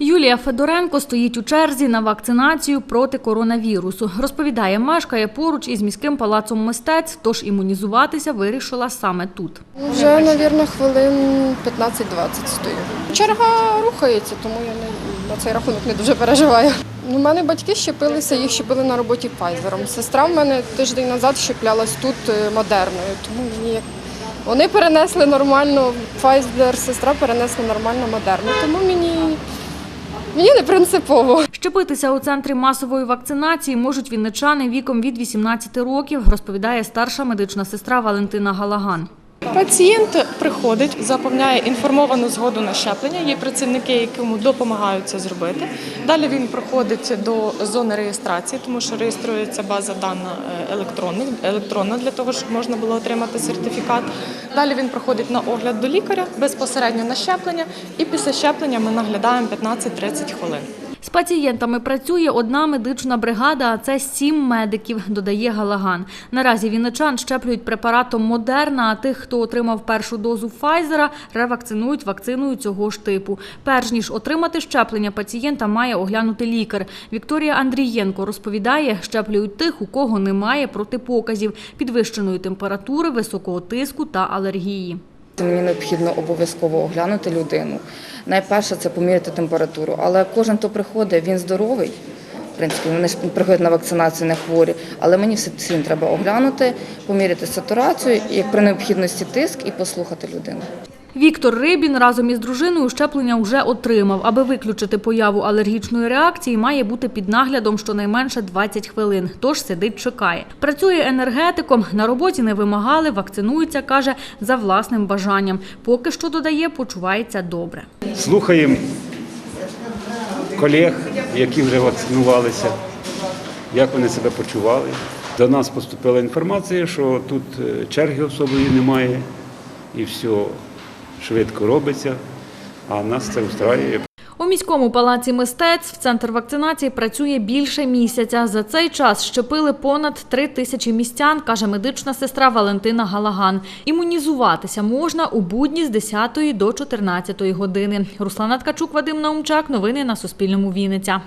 Юлія Федоренко стоїть у черзі на вакцинацію проти коронавірусу. Розповідає, мешкає поруч із міським палацом мистецтв, тож імунізуватися вирішила саме тут. Вже, мабуть, хвилин 15-20 стою. Черга рухається, тому я не, на цей рахунок не дуже переживаю. У мене батьки щепилися, їх щепили на роботі Pfizer. Сестра в мене тиждень назад щеплялась тут е, модерною, тому мені вони перенесли нормально Pfizer, сестра перенесла нормально модерну, тому мені, мені не принципово. Щепитися у центрі масової вакцинації можуть вінничани віком від 18 років, розповідає старша медична сестра Валентина Галаган. Пацієнт приходить, заповняє інформовану згоду на щеплення. Є працівники, якому допомагають це зробити. Далі він проходить до зони реєстрації, тому що реєструється база дана е, електронна, електронна для того, щоб можна було отримати сертифікат. Далі він проходить на огляд до лікаря безпосередньо на щеплення, і після щеплення ми наглядаємо 15-30 хвилин. З пацієнтами працює одна медична бригада, а це сім медиків, додає Галаган. Наразі вінничан щеплюють препаратом Модерна, а тих, хто отримав першу дозу Файзера, ревакцинують вакциною цього ж типу. Перш ніж отримати щеплення, пацієнта має оглянути лікар. Вікторія Андрієнко розповідає, щеплюють тих, у кого немає протипоказів, підвищеної температури, високого тиску та алергії. Мені необхідно обов'язково оглянути людину. Найперше це поміряти температуру. Але кожен, хто приходить, він здоровий. В принципі, вони ж приходять на вакцинацію не хворі, але мені всім треба оглянути, поміряти сатурацію, як при необхідності тиск і послухати людину. Віктор Рибін разом із дружиною щеплення вже отримав. Аби виключити появу алергічної реакції, має бути під наглядом щонайменше 20 хвилин. Тож сидить, чекає. Працює енергетиком. На роботі не вимагали, вакцинується, каже, за власним бажанням. Поки що додає, почувається добре. Слухаємо колег, які вже вакцинувалися, як вони себе почували. До нас поступила інформація, що тут е, черги особливої немає і все швидко робиться, а нас це устраює. У міському палаці мистецтв центр вакцинації працює більше місяця. За цей час щепили понад три тисячі містян, каже медична сестра Валентина Галаган. Імунізуватися можна у будні з 10 до 14 години. Руслана Ткачук, Вадим Наумчак. Новини на Суспільному. Вінниця.